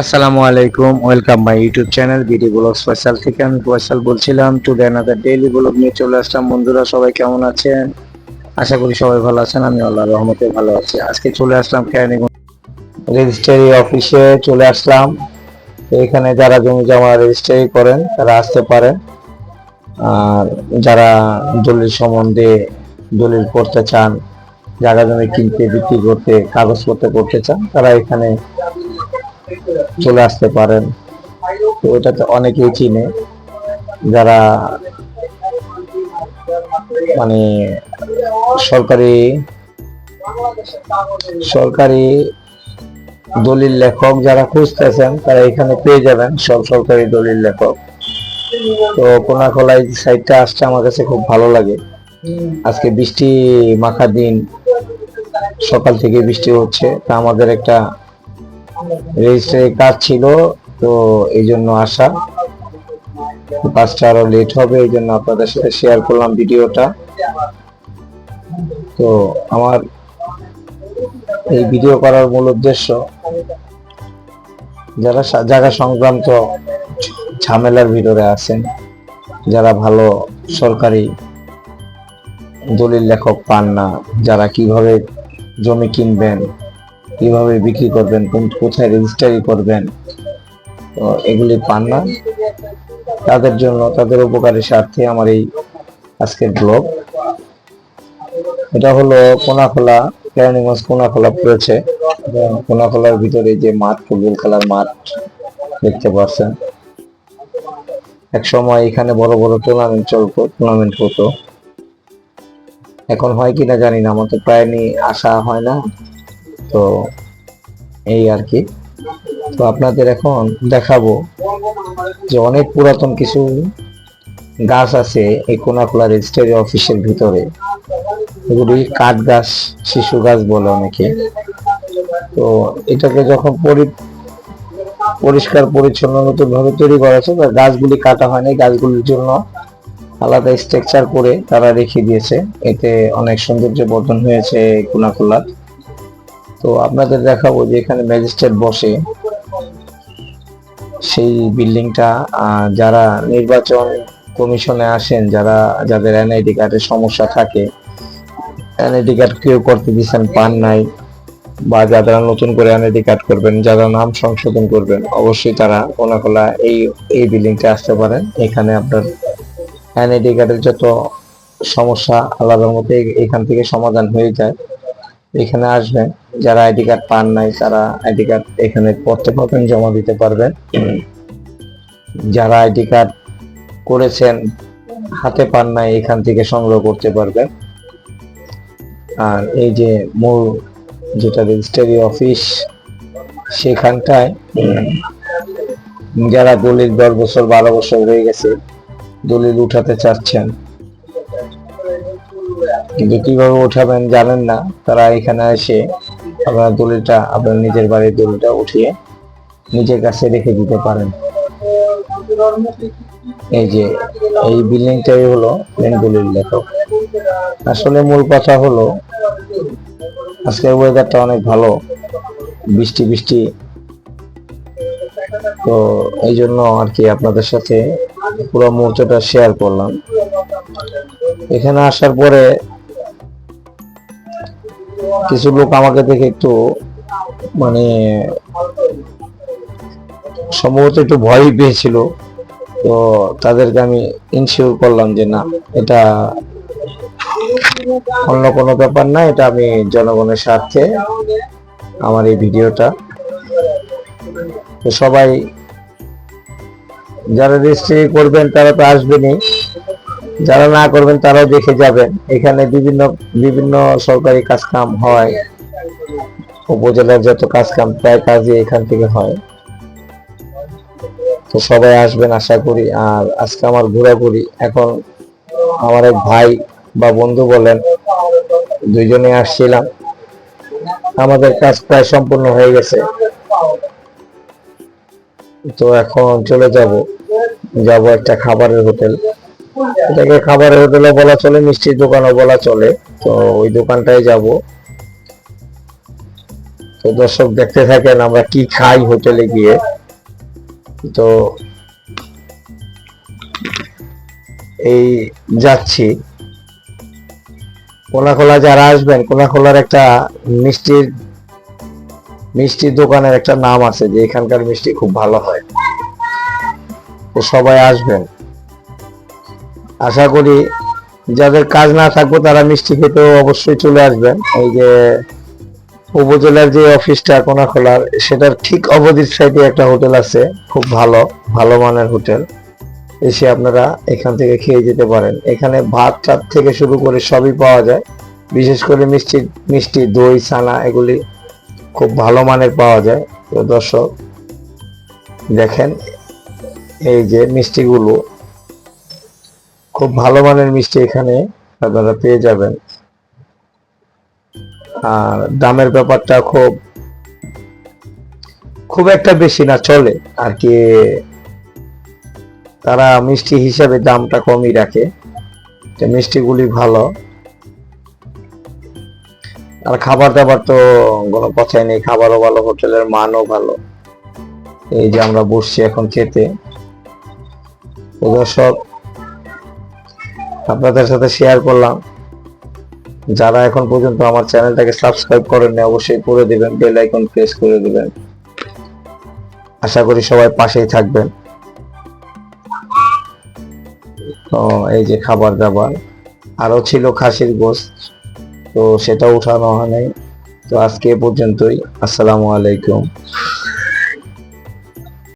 আসসালামু আলাইকুম, welcome my YouTube channel BD blog special থেকে আমি ফয়সাল বলছিলাম টুডে আনাদার ডেইলি ব্লগ নিয়ে চলে আসলাম। বন্ধুরা, সবাই কেমন আছেন? আশা করি সবাই ভালো আছেন, আমি আল্লাহর রহমতে ভালো আছি। আজকে চলে আসলাম কেরানীগঞ্জ রেজিস্ট্রারি অফিসে চলে আসলাম। এখানে যারা জমি জমা রেজিস্ট্রারি করেন, তারা আসতে পারেন। আর যারা দলিল সম্বন্ধে দলিল করতে চান, জায়গা জমি কিনতে, বিক্রি করতে, কাগজপত্র করতে চান, তারা এখানে চলে আসতে পারেন। তো তো অনেকেই চিনে, যারা মানে সরকারি সরকারি দলিল লেখক যারা খুঁজতেছেন, তারা এখানে পেয়ে যাবেন সব সরকারি দলিল লেখক। তো কোনাখোলা এই সাইডটা আসছে আমার কাছে খুব ভালো লাগে। আজকে বৃষ্টি মাখা দিন, সকাল থেকে বৃষ্টি হচ্ছে, তা আমাদের একটা রেজিস্ট্রারি কাজ ছিল, তো এই জন্য আসা। কাজটা আরও লেট হবে, এই জন্য আপনাদের সাথে শেয়ার করলাম ভিডিওটা। তো আমার এই ভিডিও করার মূল উদ্দেশ্য, যারা জায়গা সংক্রান্ত ঝামেলার ভিতরে আছেন, যারা ভালো সরকারি দলিল লেখক পান না, যারা কীভাবে জমি কিনবেন কীভাবে বিক্রি করবেন, কোন কোথায় রেজিস্ট্রারি করবেন, তো এগুলি পান না। তাদের জন্য, তাদের উপকারের স্বার্থে আমার এই আজকের ব্লগ এটা হলো কোনাখোলা, কেরানীগঞ্জ কোনাখোলা পড়েছে। কোনাখোলার ভিতরে যে মাঠ, ফুটবল খেলার মাঠ, দেখতে পাচ্ছেন। এক সময় এখানে বড় বড় টুর্নামেন্ট চলতো টুর্নামেন্ট হতো। এখন হয় কিনা জানি না আমার তো প্রায় নিয়ে আসা হয় না। তো এই আর কি। তো আপনাদের এখন দেখাবো যে অনেক পুরাতন কিছু গাছ আছে এই কোনাখোলা রেজিস্ট্রারি অফিসের ভিতরে। এগুলি কাঠ গাছ শিশু গাছ বলে অনেকে। তো এটাকে যখন পরি পরিষ্কার, পরিচ্ছন্ন নতুন ভাবে তৈরি করা হয়েছে, তা গাছগুলি কাটা হয়নি। গাছগুলির জন্য আলাদা স্ট্রাকচার করে তারা রেখে দিয়েছে। এতে অনেক সৌন্দর্য বর্ধন হয়েছে এই কোনাখোলার তো আপনাদের দেখাবো যে এখানে ম্যাজিস্ট্রেট বসে সেই বিল্ডিংটা যারা নির্বাচন কমিশনে আসেন, যারা, যাদের এনআইডি কার্ডের সমস্যা থাকে এনআইডি কার্ড কেউ করতে দিচ্ছেন পান নাই, বা যারা নতুন করে এনআইডি কার্ড করবেন, যারা নাম সংশোধন করবেন, অবশ্যই তারা কোনাকোলা এই এই বিল্ডিংটা আসতে পারেন। এখানে আপনার এনআইডি কার্ডের যত সমস্যা আলাদা মধ্যে এখান থেকে সমাধান হয়ে যায়। এখানে আসবেন। যারা আইডি কার্ড পান নাই, তারা আইডি কার্ড এখানে করতে পারবেন জমা দিতে পারবেন। যারা আইডি কার্ড করেছেন, হাতে পান নাই, এখান থেকে সংগ্রহ করতে পারবেন। আর এই যে মূল যেটা রেজিস্ট্রারি অফিস, সেখানটায়, যারা দলিল দশ বছর, বারো বছর হয়ে গেছে, দলিল উঠাতে চাচ্ছেন কিন্তু কীভাবে উঠাবেন জানেন না। তারা এখানে এসে আপনার দলিলটা আপনার নিজের বাড়ির দলিলটা উঠিয়ে নিজের কাছে রেখে দিতে পারেন। এই যে, এই বিল্ডিংটাই হলো দলিল লেখক। আসলে মূল কথা হলো, আজকের ওয়েদারটা অনেক ভালো, বৃষ্টি বৃষ্টি। তো এই জন্য আর কি আপনাদের সাথে পুরো মুহূর্তটা শেয়ার করলাম। এখানে আসার পরে কিছু লোক আমাকে দেখে একটু মানে সম্ভবত একটু ভয়ই পেয়েছিল। তো তাদেরকে আমি ইনশিওর করলাম যে, না, এটা অন্য কোনো ব্যাপার না, এটা আমি জনগণের স্বার্থে আমার এই ভিডিওটা। তো সবাই যারা রেজিস্ট্রি করবেন, তারা তো আসবেনই। যারা না করবেন তারাও দেখে যাবেন। এখানে বিভিন্ন বিভিন্ন সরকারি কাজ কাম হয়। উপজেলার যত কাজ কাম প্রায় কাজই এখান থেকে হয়। তো সবাই আসবেন আশা করি। আর আজকে আমার ঘোরাঘুরি, এখন আমার এক ভাই বা বন্ধু বলেন, দুইজনে আসছিলাম। আমাদের কাজ প্রায় সম্পূর্ণ হয়ে গেছে। তো এখন চলে যাব। যাব একটা খাবারের হোটেল। এটাকে খাবারের হোটেলও বলা চলে মিষ্টির দোকানও বলা চলে। তো ওই দোকানটায় যাব। তো দর্শক দেখতে থাকেন আমরা কি খাই হোটেলে গিয়ে। তো এই যাচ্ছি। কোনাখোলা যারা আসবেন, কোনাখোলার একটা মিষ্টির মিষ্টির দোকানের একটা নাম আছে যে এখানকার মিষ্টি খুব ভালো হয়। তো সবাই আসবেন। আশা করি যাদের কাজ না থাকবে তারা মিষ্টি খেতেও অবশ্যই চলে আসবেন। এই যে উপজেলার যে অফিসটা কোনাখোলার, সেটার ঠিক অপোজিট সাইডে একটা হোটেল আছে, খুব ভালো ভালো মানের হোটেল। এসে আপনারা এখান থেকে খেয়ে যেতে পারেন। এখানে ভাত টাত থেকে শুরু করে সবই পাওয়া যায়। বিশেষ করে মিষ্টি মিষ্টি, দই, ছানা, এগুলি খুব ভালো মানের পাওয়া যায়। তো দর্শক, দেখেন এই যে মিষ্টিগুলো। খুব ভালো মানের মিষ্টি এখানে আপনারা পেয়ে যাবেন। আর দামের ব্যাপারটা খুব খুব একটা বেশি না, চলে আর কি। তারা মিষ্টি হিসাবে দামটা কমই রাখে মিষ্টিগুলি ভালো। আর খাবার দাবার তো কোনো কথাই নেই, খাবারও ভালো, হোটেলের মানও ভালো। এই যে আমরা বসছি এখন খেতে। দর্শক আপনাদের সাথে শেয়ার করলাম। যারা এখন পর্যন্ত আমার চ্যানেলটাকে সাবস্ক্রাইব করেন অবশ্যই করে দিবেন বেল আইকন প্রেস করে দিবেন। আশা করি সবাই পাশেই থাকবেন। তো এই যে খাবার দাবার আরও ছিল খাসির গোস্ত, তো সেটা উঠানো হয় নাই তো আজকে পর্যন্তই, আসসালামু আলাইকুম।